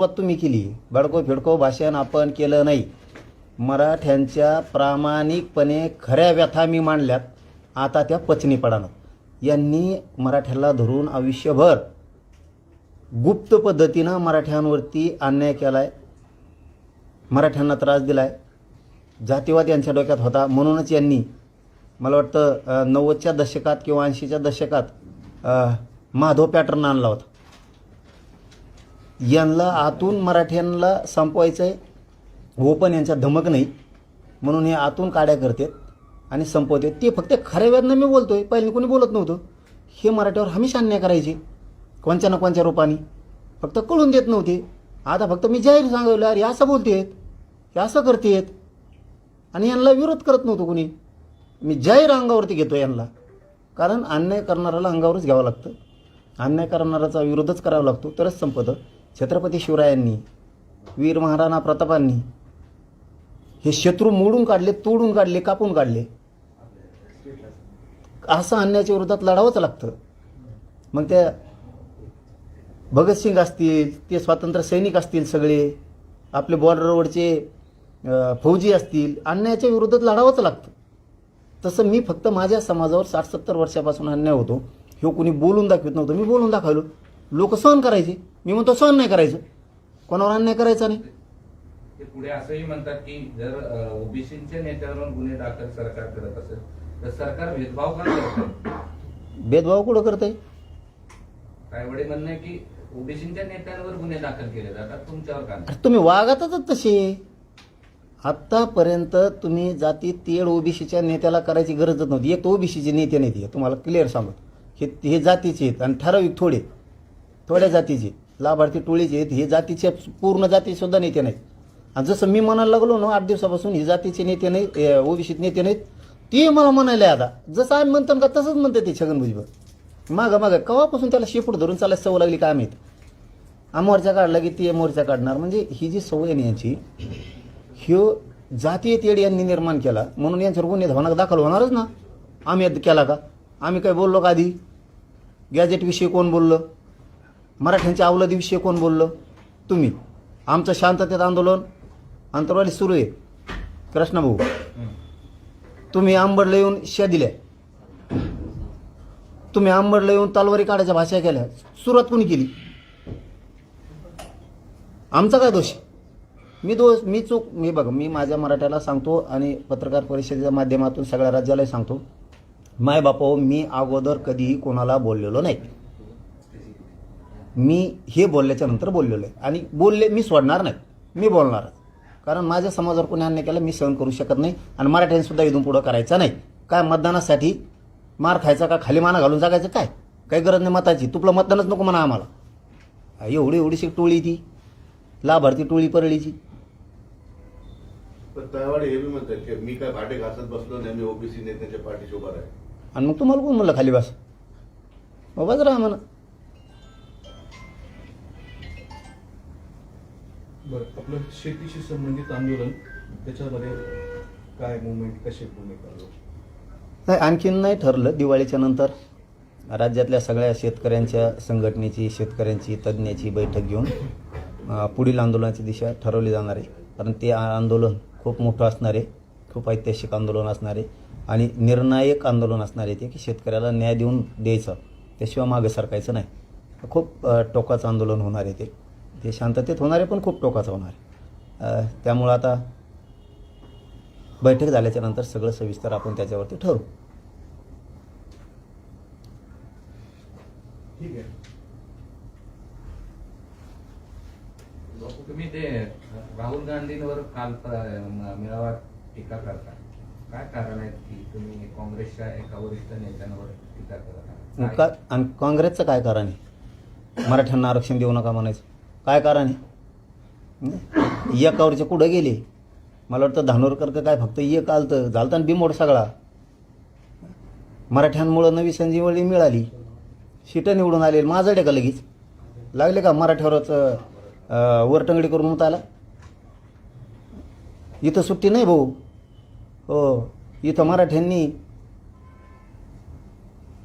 सुरुवात तुम्ही केली? बडको फिडको भाषण आपण केलं नाही. मराठ्यांच्या प्रामाणिकपणे खऱ्या व्यथा मी मांडल्यात. आता त्या पचनी पडाणार यांनी मराठ्याला धरून आयुष्यभर गुप्त पद्धतीनं मराठ्यांवरती अन्याय केला आहे मराठ्यांना त्रास दिला आहे जातीवाद यांच्या डोक्यात होता. म्हणूनच यांनी मला वाटतं नव्वदच्या दशकात किंवा ऐंशीच्या दशकात माधव पॅटर्न आणला होता. यांना आतून मराठ्यांना संपवायचं आहे हो गोपन यांचा यांच्या धमक नाही. म्हणून हे आतून काड्या करतात आणि संपवतात. ते फक्त खऱ्या वेदनं मी बोलतो आहे पहिले कोणी बोलत नव्हतं. हे मराठ्यावर हमेशा अन्याय करायचे. कोणत्या ना कोणत्या रूपाने. फक्त कळून देत नव्हते. आता फक्त मी जाहीर सांगवलं अरे असं बोलतेत. हे असं करतेत. आणि यांना विरोध करत नव्हतो कोणी. मी जाहीर अंगावरती घेतो यांना. कारण अन्याय करणाऱ्याला अंगावरच घ्यावं लागतं. अन्याय करणाऱ्याचा विरोधच करावा लागतो. तरच संपतं. छत्रपती शिवरायांनी वीर महाराणा प्रतापांनी हे शत्रू मोडून काढले तोडून काढले कापून काढले. असं अन्यायाच्या विरोधात लढावंच लागतं. मग त्या भगतसिंग असतील ते स्वातंत्र्य सैनिक असतील सगळे आपले बॉर्डरवरचे फौजी असतील अन्यायाच्या विरोधात लढावंच लागतं. तसं मी फक्त माझ्या समाजावर साठ सत्तर वर्षापासून अन्याय होतो. ह्यो कोणी बोलून दाखवत नव्हतं. मी बोलून दाखवलो. लोक सहन करायचे. मी म्हणतो सहन नाही करायचं. कोणावर अन्याय करायचा नाही. ते पुढे असंही म्हणतात की जर ओबीसीच्या नेत्यावरून गुन्हे दाखल सरकार करत असेल तर सरकार भेदभाव का करत आहे? भेदभाव कुठं करतंय? रायवडे म्हणणं आहे की ओबीसीच्या नेत्यांवर गुन्हे दाखल केले जातात तुमच्यावर का तुम्ही वागतच तसे. आत्तापर्यंत तुम्ही जाती तेड ओबीसीच्या नेत्याला करायची गरजच नव्हती. एक ओबीसीचे नेते नाही ते तुम्हाला क्लिअर सांगतो. हे हे जातीचे आहेत आणि ठराविक थोडे थोड्या जातीचे. लाभार्थी टोळीचे आहेत. हे जातीचे पूर्ण जातीसुद्धा नेते नाहीत. आणि जसं मी म्हणायला लागलो ना आठ दिवसापासून हे जातीचे नेते नाहीत ओबीसीत नेते नाहीत. ते मला म्हणायला आहे आता जसं आम्ही म्हणतो का तसंच म्हणते ते छगन भुजबळ मागं मागं कवापासून त्याला शेपूट धरून चालायला सवय लागली काय माहीत? मोर्चा काढला की ती मोर्चा काढणार. म्हणजे ही जी सवय आहे यांची ह्यो जातीय तेड यांनी निर्माण केला. म्हणून यांच्यावर गुन्हे धावणार दाखल होणारच ना. आम्ही केला का? आम्ही काय बोललो का आधी? गॅजेटविषयी कोण बोललं? मराठ्यांच्या अवलादीविषयी कोण बोललं? तुम्ही. आमचं शांततेत आंदोलन अंतरवाली सुरू आहे. कृष्णाभाऊ तुम्ही आंबडला येऊन शा दिल्या. तुम्ही आंबडला येऊन तलवारी काढायच्या भाषा केल्या. सुरुवात कोणी केली? आमचा काय दोष? मी दोष मी चूक मी बघ मी माझ्या मराठ्याला सांगतो आणि पत्रकार परिषदेच्या माध्यमातून सगळ्या राज्यालाही सांगतो. माय बापा मी अगोदर कधीही कोणाला बोललेलो नाही. मी हे बोलल्याच्या नंतर बोललेलो आहे. आणि बोलले मी सोडणार नाही. मी बोलणारच कारण माझ्या समाजावर कोणी अन्याय केला मी सहन करू शकत नाही. आणि मराठ्यांनी सुद्धा इथून पुढं करायचा नाही. काय मतदानासाठी मार खायचा का खाली माना घालून जागायचं काय? काही गरज नाही मताची. तुपलं मतदानच नको म्हणा आम्हाला. एवढी एवढीशी टोळी ती. लाभार्थी टोळी परळीची. पण तळवाडे हे बी म्हणतात की मी काय भाटे घासत बसलो नाही मी ओबीसी नेत्यांच्या पाठीशी उभा आहे आणि मग तुम्हाला कोण म्हणलं खाली बस? उभाच राहा म्हणा. बरं आपलं शेतीशी संबंधित आंदोलन त्याच्यामध्ये काय मुवमेंट कशी भूमिका नाही आणखीन नाही ठरलं दिवाळीच्या नंतर. राज्यातल्या सगळ्या शेतकऱ्यांच्या संघटनेची शेतकऱ्यांची तज्ज्ञाची बैठक घेऊन पुढील आंदोलनाची दिशा ठरवली जाणार आहे. कारण ते आंदोलन खूप मोठं असणार आहे खूप ऐतिहासिक आंदोलन असणार आहे आणि निर्णायक आंदोलन असणार आहे ते की शेतकऱ्याला न्याय देऊन द्यायचं. त्याशिवाय मागं सरकायचं नाही. खूप टोकाचं आंदोलन होणार आहे ते. ते शांततेत होणार पण खूप टोकाचं होणार त्यामुळं आता बैठक झाल्याच्यानंतर सगळं सविस्तर आपण त्याच्यावरती ठरवू. ठीक आहे. तुम्ही ते राहुल गांधींवर काल मेळावा टीका करता. काय कारण आहे की तुम्ही काँग्रेसच्या एका वरिष्ठ नेत्यांवर टीका करत? काँग्रेसचं काय कारण आहे? मराठ्यांना आरक्षण देऊ नका म्हणायचं. काय कारण आहे? एकावरचे कुठं गेले? मला वाटतं धानोरकर का काय फक्त एक आलतं. झालतं आणि बिमोड सगळा. मराठ्यांमुळं नवी संजीवनी मिळाली. शिटं निवडून आले माझं का लगेच. लागले का? मराठ्यावरच वरटंगडी करून मुतायला इथं सुट्टी नाही भाऊ. हो इथं मराठ्यांनी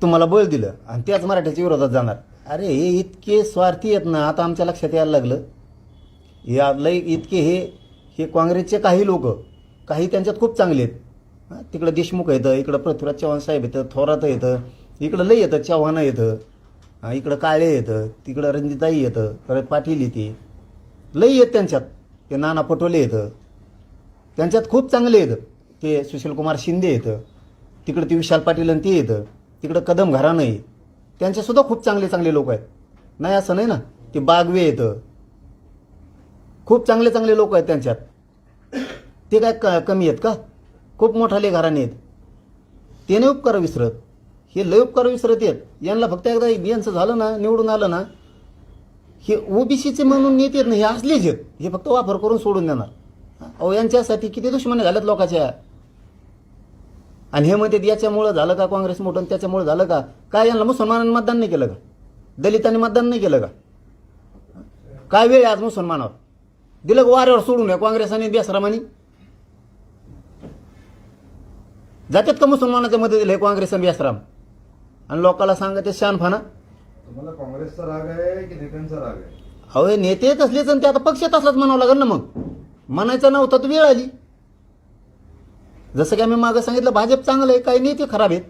तुम्हाला बळ दिलं आणि त्याच मराठ्याच्या विरोधात जाणार. अरे हे इतके स्वार्थी आहेत ना आता आमच्या लक्षात यायला लागलं. या लय इतके हे हे काँग्रेसचे काही लोक काही त्यांच्यात खूप चांगले आहेत. तिकडं देशमुख येतं इकडं पृथ्वीराज चव्हाण साहेब येतं थोरात येतं इकडं लय येतं चव्हाण येतं इकडं काळे येतं तिकडं रंजिताई येतं परत पाटील येते. लय येत त्यांच्यात. ते नाना पटोले येतं. त्यांच्यात खूप चांगले येतं ते सुशीलकुमार शिंदे येतं. तिकडं ते विशाल पाटील आणि ते येतं. तिकडं कदम घराणं आहे. त्यांच्यासुद्धा खूप चांगले चांगले लोक आहेत. नाही असं नाही ना? ते बागवे येतं खूप चांगले चांगले लोक आहेत त्यांच्यात. ते काय क कमी आहेत का? खूप मोठाले घराणे आहेत. ते नाही उपकार विसरत. हे लय उपकार विसरत आहेत. यांना फक्त एकदा यांचं झालं ना निवडून आलं ना हे ओबीसीचे म्हणून नेते आहेत ना हे असलेच आहेत. हे फक्त वापर करून सोडून देणार. अहो यांच्यासाठी किती दुश्मने झाल्यात लोकांच्या. आणि हे म्हणतात याच्यामुळं झालं का काँग्रेस मोठं त्याच्यामुळं झालं का? काय यांना मुसलमानांनी मतदान नाही केलं का? दलितांनी मतदान नाही केलं का? काय वेळ आज मुसलमानावर? दिलं का वाऱ्यावर सोडून या काँग्रेस आणि बेसरामानी? जातात का मुसलमानाच्या मदतीला हे काँग्रेस आणि बेसराम? आणि लोकांना सांगते शानफाना. तुम्हाला काँग्रेसचा राग आहे की नेत्यांचा राग आहे? अहो नेते असलेच आणि ते आता पक्षात असलाच म्हणावं लागेल ना मग. म्हणायचं नव्हतं तर वेळ आली. जसं की आम्ही मागं सांगितलं भाजप चांगलं आहे काही नेते खराब आहेत.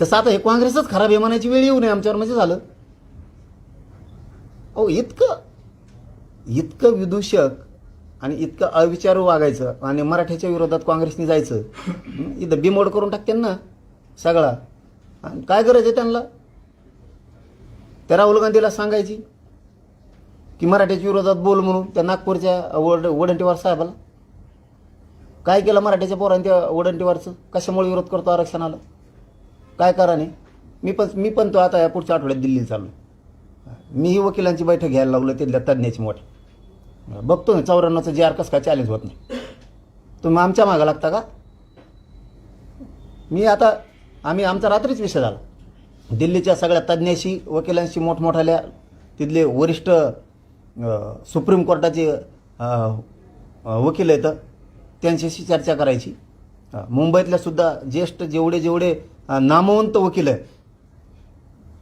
तसं आता हे काँग्रेसच खराब आहे म्हणायची वेळ येऊ नये आमच्यावर म्हणजे झालं. अहो इतकं इतकं विदूषक आणि इतकं अविचारू वागायचं आणि मराठ्याच्या विरोधात काँग्रेसने जायचं. इथं बिमोड करून टाकते ना सगळा. आणि काय गरज आहे त्यांना? त्या राहुल गांधीला सांगायची की मराठ्याच्या विरोधात बोल म्हणून त्या नागपूरच्या वड वडंटीवार साहेबाला. काय केलं मराठीच्या पोरांनी त्या कशामुळे विरोध करतो आरक्षणाला? काय करा नाही मी पण मी पण तो आता या पुढच्या आठवड्यात दिल्लीला चाललो मीही वकिलांची बैठक घ्यायला लागलो तिथल्या तज्ज्ञाची मोठी. बघतो ना चौऱ्याण्णवचं जे आर कसं काय चॅलेंज होत नाही. तुम्ही आमच्या मागं लागता का? मी आता आम्ही आमचा रात्रीच विषय झाला. दिल्लीच्या सगळ्या तज्ज्ञाशी वकिलांशी मोठमोठाल्या तिथले वरिष्ठ सुप्रीम कोर्टाचे वकील आहेत. त्यांच्याशी चर्चा करायची. मुंबईतल्या सुद्धा ज्येष्ठ जेवढे जेवढे नामवंत वकील आहेत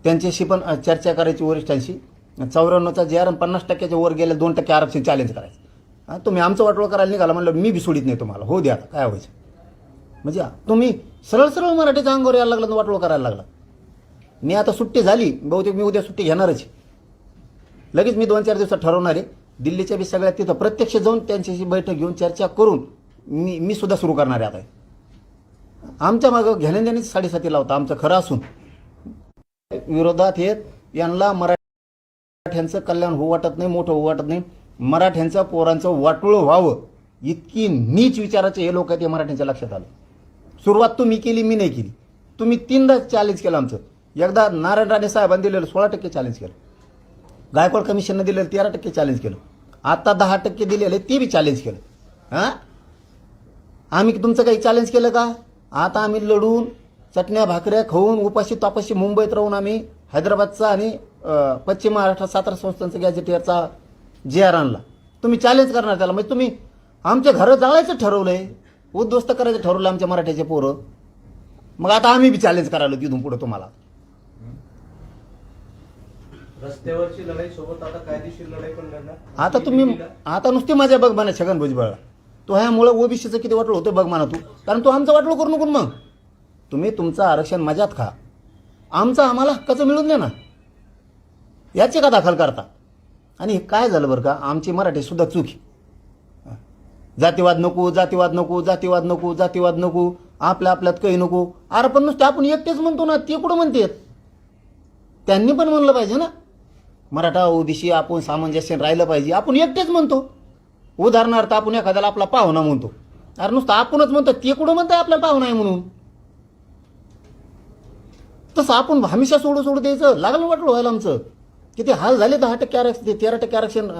त्यांच्याशी पण चर्चा करायची वरिष्ठांशी. चौऱ्याण्णवचा जे आर पन्नास टक्क्याच्या वर गेल्या दोन टक्के आरक्षण चॅलेंज करायचं. हां तुम्ही आमचं वाटोळ करायला निघाला म्हणलं मी बी सोडित नाही तुम्हाला. हो द्या आता काय व्हायचं. म्हणजे तुम्ही सरळ सरळ मराठीच्या अंगावर यायला लागला वाटोळ करायला लागला मी आता सुट्टी झाली बहुतेक मी उद्या सुट्टी घेणारच लगेच मी दोन चार दिवसात ठरवणार आहे. दिल्लीच्या बी सगळ्यात तिथं प्रत्यक्ष जाऊन त्यांच्याशी बैठक घेऊन चर्चा करून मी मी सुद्धा सुरू करणार आहे आता. आमच्या मागं घेण्या साडेसातीला होता आमचं खरं असून. विरोधात येत यांना मराठ्यांचं कल्याण होऊ वाटत नाही मोठं होऊ वाटत नाही. मराठ्यांचं पोरांचं वाटोळं व्हावं इतकी नीच विचाराचे हे लोक आहेत हे मराठ्यांच्या लक्षात आलं. सुरुवात तुम्ही केली मी नाही केली. तुम्ही तीनदा चॅलेंज केलं आमचं. एकदा नारायण राणे साहेबांनी दिलेलं सोळा टक्के चॅलेंज केलं. गायकवाड कमिशननं दिलेलं तेरा टक्के चॅलेंज केलं. आता दहा टक्के दिलेले ते बी चॅलेंज केलं. हां? आम्ही तुमचं काही चॅलेंज केलं का? आता आम्ही लढून चटण्या भाकऱ्या खाऊन उपाशी तापाशी मुंबईत राहून आम्ही हैदराबादचा आणि पश्चिम महाराष्ट्र सातारा संस्थांचा गॅजेटियरचा जे आर आणला. तुम्ही चॅलेंज करणार त्याला. म्हणजे तुम्ही आमच्या घरं जाळायचं ठरवलंय उद्ध्वस्त करायचं ठरवलं आमच्या मराठ्याचे पोरं. मग आता आम्ही बी चॅलेंज करायला तिथून पुढं तुम्हाला. रस्त्यावरची लढाई सोबत आता कायदेशीर लढाई पण लढणार. आता तुम्ही आता नुसती माझ्या बघ म्हणा छगन भुजबळला तो ह्यामुळं ओबीसीचं किती वाटलं होतं बघ म्हणा तू. कारण तो आमचं वाटलं करू नको मग. तुम्ही तुमचं आरक्षण मजात खा. आमचं आम्हाला हक्काचं मिळून द्या ना. याची का दाखल करता? आणि काय झालं बरं का? आमची मराठीसुद्धा चूक चुकी. जातीवाद नको जातीवाद नको जातीवाद नको जातीवाद नको. आपल्या आपल्यात काही नको. अरे पण नुसते आपण एकटेच म्हणतो ना ते कुठं म्हणतात? त्यांनी पण म्हणलं पाहिजे ना. मराठा ओबीसी आपण सामंजस्य राहिलं पाहिजे. आपण एकटेच म्हणतो. उदाहरणार्थ आपण एखाद्याला आपला पाहुणा म्हणतो. अरे नुसतं आपणच म्हणतो ते कुठं म्हणताय आपला पाहुणा आहे म्हणून? तसं आपण हमेशा सोडू सोडू द्यायचं लागलं वाटलं व्हायला आमचं. किती हाल झाले दहा टक्के आरक्षण ते तेरा टक्के आरक्षण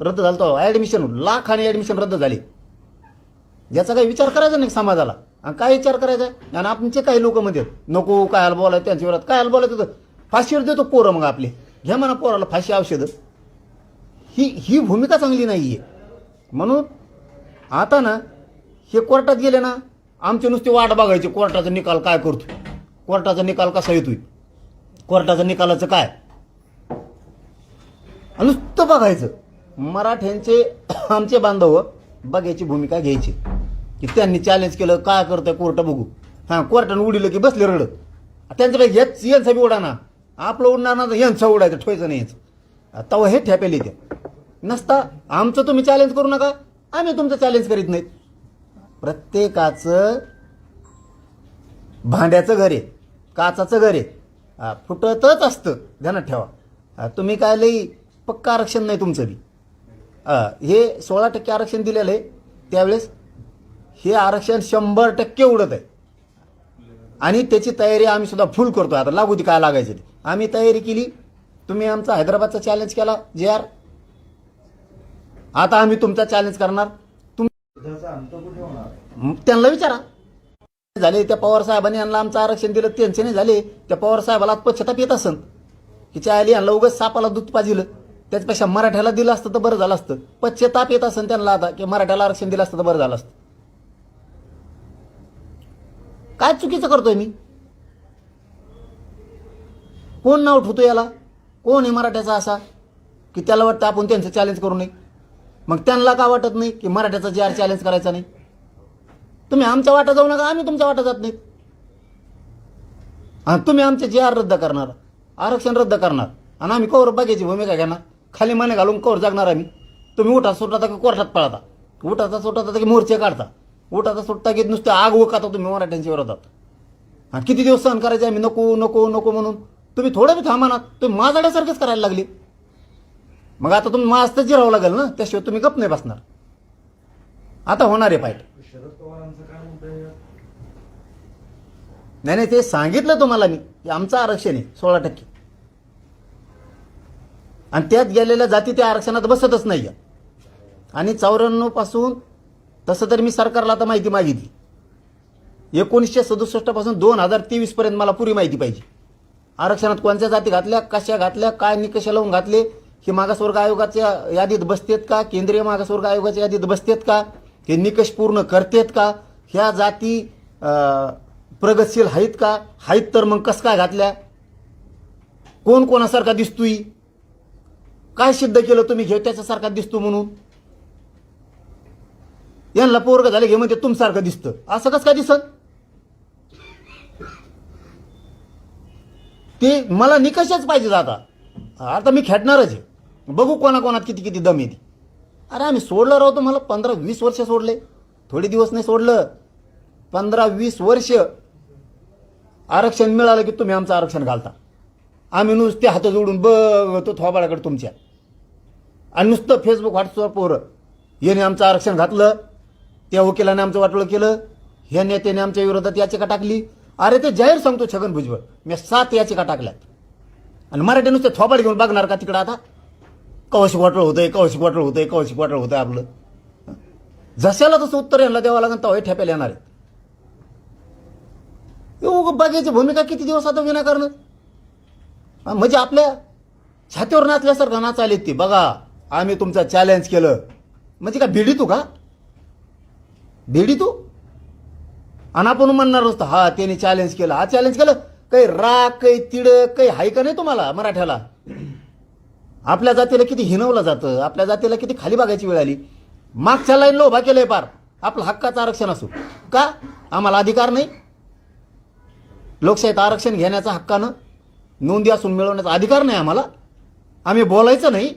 रद्द झालं होतं ॲडमिशन लाख आणि ॲडमिशन रद्द झाले. याचा काही विचार करायचा नाही समाजाला. आणि काय विचार करायचा? आहे आणि आमचे काही लोक म्हणतात नको काय हाल बोलायचं त्यांच्या विरोधात? काय हाल बोलायचं होतं फाशीवर देतो पोरं मग आपले. घ्या म्हणा पोराला फाशी औषधं. ही ही भूमिका चांगली नाही आहे म्हणून आता ना हे कोर्टात गेले ना आमचे नुसते वाट बघायचे कोर्टाचा निकाल काय करतो कोर्टाचा निकाल कसा येतोय? कोर्टाचा निकालाचं काय? नुसतं बघायचं. मराठ्यांचे आमचे बांधव बघायची भूमिका घ्यायची. की त्यांनी चॅलेंज केलं काय करतं कोर्ट बघू. हां कोर्टानं उडीलं की बसले रडत. त्यांच्यापैकी हेच यांचा बी उडाना आपलं उडणार ना तर यांचं उडायचं ठेवायचं नाही यांचं. तवा हे ठेपेल त्या नसता. आमचं तुम्ही चॅलेंज करू नका. आम्ही तुमचं चॅलेंज करीत नाहीत. प्रत्येकाचं भांड्याचं घर आहे. काचाचं घर आहे. हा, फुटतच असतं. ध्यानात ठेवा. तुम्ही काय लई पक्का आरक्षण नाही तुमचं बी. हे सोळा टक्के आरक्षण दिलेलं आहे. त्यावेळेस हे आरक्षण शंभर टक्के उडत आहे. आणि त्याची तयारी आम्ही सुद्धा फुल करतो आता लागू ती काय लागायची ती. आम्ही तयारी केली. तुम्ही आमचा हैदराबादचा चॅलेंज केला. जे आर आता आम्ही तुमचा चॅलेंज करणार. तुम त्यांना विचारा. झाले त्या पवार साहेबांनी यांना आमचं आरक्षण दिलं त्यांचे नाही झाले. त्या पवार साहेबाला पश्चाताप येत असन. की आली यांना उगाच सापाला दूध पाजिलं. त्याच्यापेक्षा मराठ्याला दिलं असतं तर बरं झालं असतं. पश्चाताप येत असन त्यांना आता की मराठ्याला आरक्षण दिलं असतं तर बरं झालं असतं. काय चुकीचं करतोय मी? कोण नाव ठेवतो याला? कोण आहे मराठ्याचा असा? की त्याला वाटतं आपण त्यांचं चॅलेंज करू नये? मग त्यांना का वाटत नाही की मराठ्याचा जे आर चॅलेंज करायचा नाही? तुम्ही आमच्या वाटा जाऊ नका आम्ही तुमच्या वाटा जात नाहीत. आणि तुम्ही आमचे जे आर रद्द करणार आरक्षण रद्द करणार आणि आम्ही कौर बघायची भूमिका घेणार. खाली मने घालून कौर जगणार आम्ही. तुम्ही उठा सुटता की कोर्टात पळता. उठाचा सुटता की मोर्चे काढता. उठाचा सुटता की नुसतं आग उकाता तुम्ही मराठ्यांच्या विरोधात. आणि किती दिवस सहन करायचे आम्ही? नको नको नको म्हणून. तुम्ही थोडं बी थांबा ना. तुम्ही माझाड्यासारखंच करायला लागली. मग आता तुम्ही मास्तर जिरावं लागेल ना? त्याशिवाय तुम्ही गप नाही बसणार. आता होणार आहे फाईट शरद पवारांचं काय? नाही नाही ते सांगितलं तुम्हाला मी. की आमचं आरक्षण आहे सोळा टक्के. आणि त्यात गेलेल्या जाती त्या आरक्षणात बसतच नाही आणि चौऱ्याण्णवपासून तसं तर मी सरकारला आता माहिती मागितली. एकोणीसशे सदुसष्टपासून दोन हजार तेवीस पर्यंत मला पुरी माहिती पाहिजे. आरक्षणात कोणत्या जाती घातल्या कशा घातल्या काय निकष लावून घातले हे मागासवर्ग आयोगाच्या यादीत बसतेत का? केंद्रीय मागासवर्ग आयोगाच्या यादीत बसतेत का? हे निकष पूर्ण करतेत का? ह्या जाती प्रगतशील आहेत का? आहेत तर मग कस काय घातल्या? कोण कोणासारखा दिसतोय? काय सिद्ध केलं तुम्ही घे त्याच्यासारखा दिसतो म्हणून? यांना पोरग झाले घे म्हणजे तुमसारखं दिसतं. असं कसं काय दिसत? ते मला निकषच पाहिजे आता. आता मी खेळणारच आहे. बघू कोणाकोणात किती किती दम येते. अरे आम्ही सोडलं राहतो मला पंधरा वीस वर्ष सोडले. थोडे दिवस नाही सोडलं. पंधरा वीस वर्ष आरक्षण मिळालं की तुम्ही आमचं आरक्षण घालता. आम्ही नुसते हात जोडून बघतो थोबाळाकडे तुमच्या. आणि नुसतं फेसबुक व्हॉट्सअप पोरं याने आमचं आरक्षण घातलं. त्या वकिलाने आमचं वाटोळं केलं. ह्या नेत्याने आमच्या विरोधात याचिका टाकली. अरे ते जाहीर सांगतो छगन भुजबळ. मी सात याचिका टाकल्यात. आणि मराठी नुसते थोबाड घेऊन बघणार का तिकडं आता? कवशी वाटळ होतंय कवशी वाटळ होतंय कवशिक वाटळ होतंय आपलं. जशाला तसं उत्तर यांना द्यावं लागेल तवाही ठेपायला ठेप्याला येणार आहेत. बागेची भूमिका किती दिवस आता विनाकारण? म्हणजे आपल्या छातीवर नाचल्यासारखं नाचायला ती. बघा आम्ही तुमचं चॅलेंज केलं. म्हणजे का भिडी तू का? भिडी तू? आणि आपण म्हणणार नसतं हा त्याने चॅलेंज केलं हा चॅलेंज केलं. काही राग काही तिड काही हाय का नाही तुम्हाला मराठ्याला. आपल्या जातीला किती हिनवलं जातं आपल्या जातीला किती खाली बघायची वेळ आली. मागच्या लाईनला उभा केलंय पार. आपलं हक्काचं आरक्षण असो. का? आम्हाला अधिकार नाही. लोकशाहीत आरक्षण घेण्याचा हक्कानं नोंदी असून मिळवण्याचा अधिकार नाही आम्हाला. आम्ही बोलायचं नाही.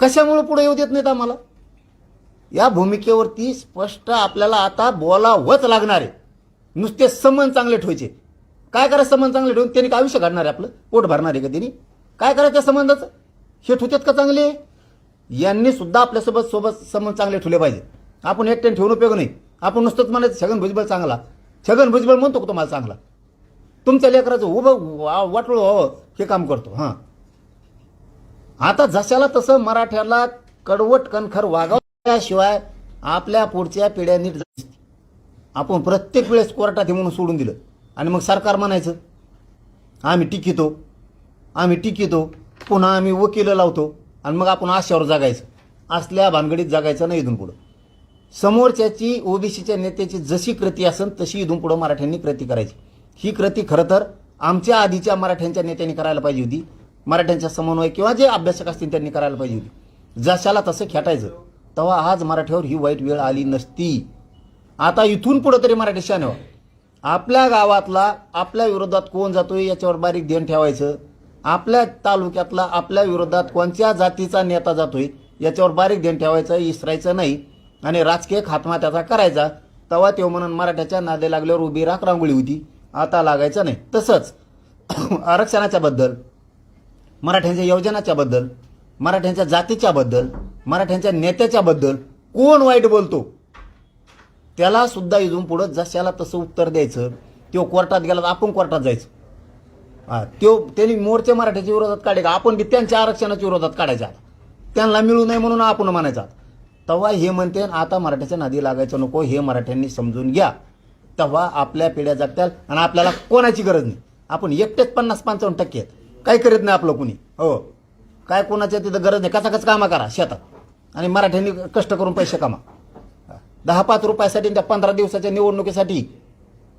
कशामुळे पुढे येऊ देत नाहीत आम्हाला? या भूमिकेवरती स्पष्ट आपल्याला आता बोलावंच लागणार आहे. नुसते संबंध चांगले ठेवायचे. काय करायचं संबंध चांगले ठेवून? त्यांनी काय आयुष्य काढणार आहे आपलं? पोट भरणार आहे का त्यांनी? काय करायचं त्या संबंधाचं? हे ठेवतात का चांगले? यांनी सुद्धा आपल्यासोबत सोबत संबंध चांगले ठेवले पाहिजे. आपण एकट्याने ठेवून उपयोग नाही. आपण नुसतंच म्हणायचं छगन भुजबळ चांगला. छगन भुजबळ म्हणतो का तुम्हाला चांगला? तुमच्या लेकराचं उभं वा- व्हावं हे काम करतो. हां. आता जशाला तसं मराठ्याला कडवट कणखर वागवल्याशिवाय आपल्या पुढच्या पिढ्या नीट आपण प्रत्येक वेळेस कोर्टात हे म्हणून सोडून दिलं. आणि मग सरकार म्हणायचं आम्ही टिकितो आम्ही टिकितो पुन्हा आम्ही वकील लावतो आणि मग आपण आशावर जगायचं. असल्या भानगडीत जगायचं नाही इथून पुढं. समोरच्याची ओबीसीच्या नेत्याची जशी कृती असेल तशी इथून पुढं मराठ्यांनी कृती करायची. ही कृती खरं तर आमच्या आधीच्या मराठ्यांच्या नेत्यांनी करायला पाहिजे होती. मराठ्यांच्या समन्वय किंवा जे अभ्यासक असतील त्यांनी करायला पाहिजे होती. जशाला तसं खेटायचं तेव्हा आज मराठ्यावर ही वाईट वेळ आली नसती. आता इथून पुढं तरी मराठी शाने आपल्या गावातला आपल्या विरोधात कोण जातोय याच्यावर बारीक ध्यान ठेवायचं. आपल्या तालुक्यातला आपल्या विरोधात कोणत्या जातीचा नेता जातोय याच्यावर बारीक ध्यान ठेवायचं इसरायचं नाही. आणि राजकीय खात्मा त्याचा करायचा. तेव्हा तो म्हणून मराठ्याच्या नादे लागल्यावर उभी राख रांगोळी होती. आता लागायचं नाही. तसंच आरक्षणाच्या बद्दल मराठ्यांच्या योजनाच्या बद्दल मराठ्यांच्या जातीच्या बद्दल मराठ्यांच्या नेत्याच्या बद्दल कोण वाईट बोलतो? त्याला सुद्धा इजून पुढं जशाला तसं उत्तर द्यायचं तो कोर्टात गेला तर आपण कोर्टात जायचं. हा त्यो त्यांनी मोर्चे मराठ्याच्या विरोधात काढे का? आपण बी त्यांच्या आरक्षणाच्या विरोधात काढायचा. त्यांना मिळू नये म्हणून आपण म्हणायचा. तेव्हा हे म्हणते आता मराठ्याच्या नादी लागायचं नको हे मराठ्यांनी समजून घ्या. तेव्हा आपल्या पिढ्या जगत्याल आणि आपल्याला कोणाची गरज नाही. आपण एकटेच पन्नास पंचावन्न टक्के आहेत. काही करीत नाही आपलं कुणी. हो. काय कोणाच्या तिथं गरज नाही. कसा कच कामा करा? शेतात. आणि मराठ्यांनी कष्ट करून पैसे कमा. दहा पाच रुपयासाठी त्या पंधरा दिवसाच्या निवडणुकीसाठी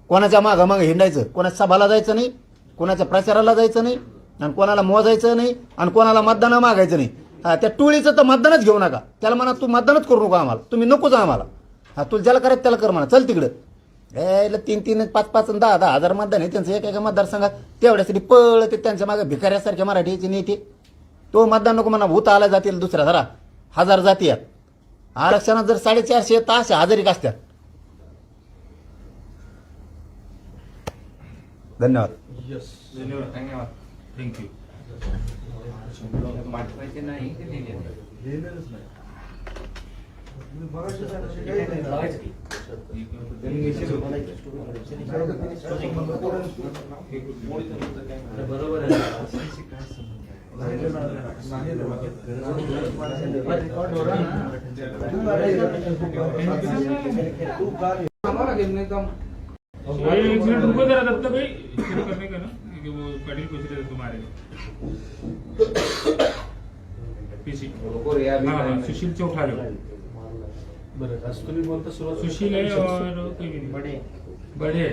कोणाच्या मागं मागं हिंडायचं? कोणाच्या सभाला जायचं नाही? कोणाच्या प्रचाराला जायचं नाही? आणि कोणाला मोजायचं नाही? आणि कोणाला मतदान मागायचं नाही? हा त्या टोळीचं तर मतदानच घेऊ नका. त्याला म्हणा तू मतदानच करू नका आम्हाला. तुम्ही नकोच आम्हाला. हा तुला ज्याला करायचं त्याला कर म्हणा. चल तिकडं. यायला तीन तीन पाच पाच दहा दहा हजार मतदान आहे. त्यांचं एका एका मतदारसंघात तेवढ्यासाठी पळ ते त्यांच्या मागे भिकाऱ्यासारखे मराठीचे नेते. तो मतदान नको म्हणा. भूत आला जातील दुसऱ्या धरा हजार जाती आहेत. आरक्षणात जर साडेचारशे तास हजारिक असतात धन्यवाद. यस धन्यवाद. थँक्यू नाही बरोबर आहे? आम्हाला घेऊन नाही का एक मिनट रुको जरा दत्त भाई शुरू करने का ना कि वो पाटिल पूछ रहे थे तुम्हारे पीसी नको रे अभी हाँ time सुशील सुरुवात सुशील है और कोई भी नहीं बड़े. बड़े.